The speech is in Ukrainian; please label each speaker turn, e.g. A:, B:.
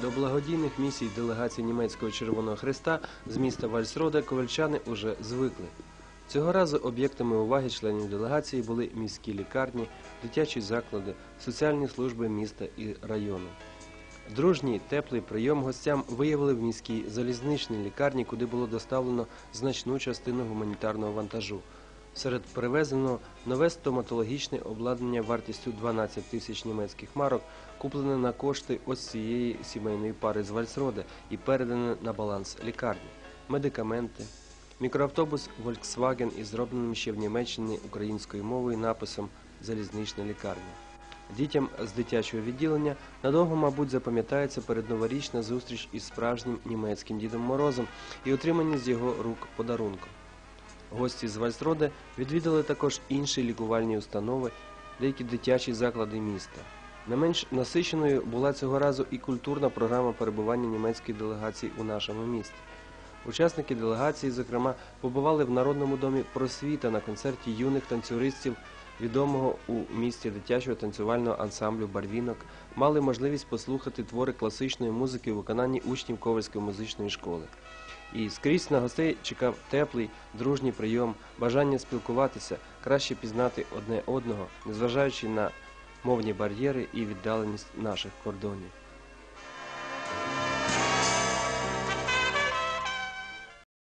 A: До благодійних місій делегації німецького Червоного Христа з міста Вальсрода ковальчани уже звикли. Цього разу об'єктами уваги членів делегації були міські лікарні, дитячі заклади, соціальні служби міста і району. Дружній теплий прийом гостям виявили в міській залізничній лікарні, куди було доставлено значну частину гуманітарного вантажу. Серед перевезеного нове стоматологічне обладнання вартістю 12 тисяч німецьких марок, куплене на кошти ось цієї сімейної пари з Вальсрода і передане на баланс лікарні, медикаменти, мікроавтобус Volkswagen із зробленим ще в Німеччині українською мовою написом Залізнична лікарня. Дітям з дитячого відділення надовго, мабуть, запам'ятається передноворічна зустріч із справжнім німецьким Дідом Морозом і отримані з його рук подарунком. Гості з Вальсроде відвідали також інші лікувальні установи, деякі дитячі заклади міста. Не менш насиченою була цього разу і культурна програма перебування німецької делегації у нашому місті. Учасники делегації, зокрема, побували в Народному домі просвіта на концерті юних танцюристів, відомого у місті дитячого танцювального ансамблю Барвінок, мали можливість послухати твори класичної музики у виконанні учнів Ковальської музичної школи. І скрізь на гостей чекав теплий, дружній прийом, бажання спілкуватися, краще пізнати одне одного, незважаючи на мовні бар'єри і віддаленість наших кордонів.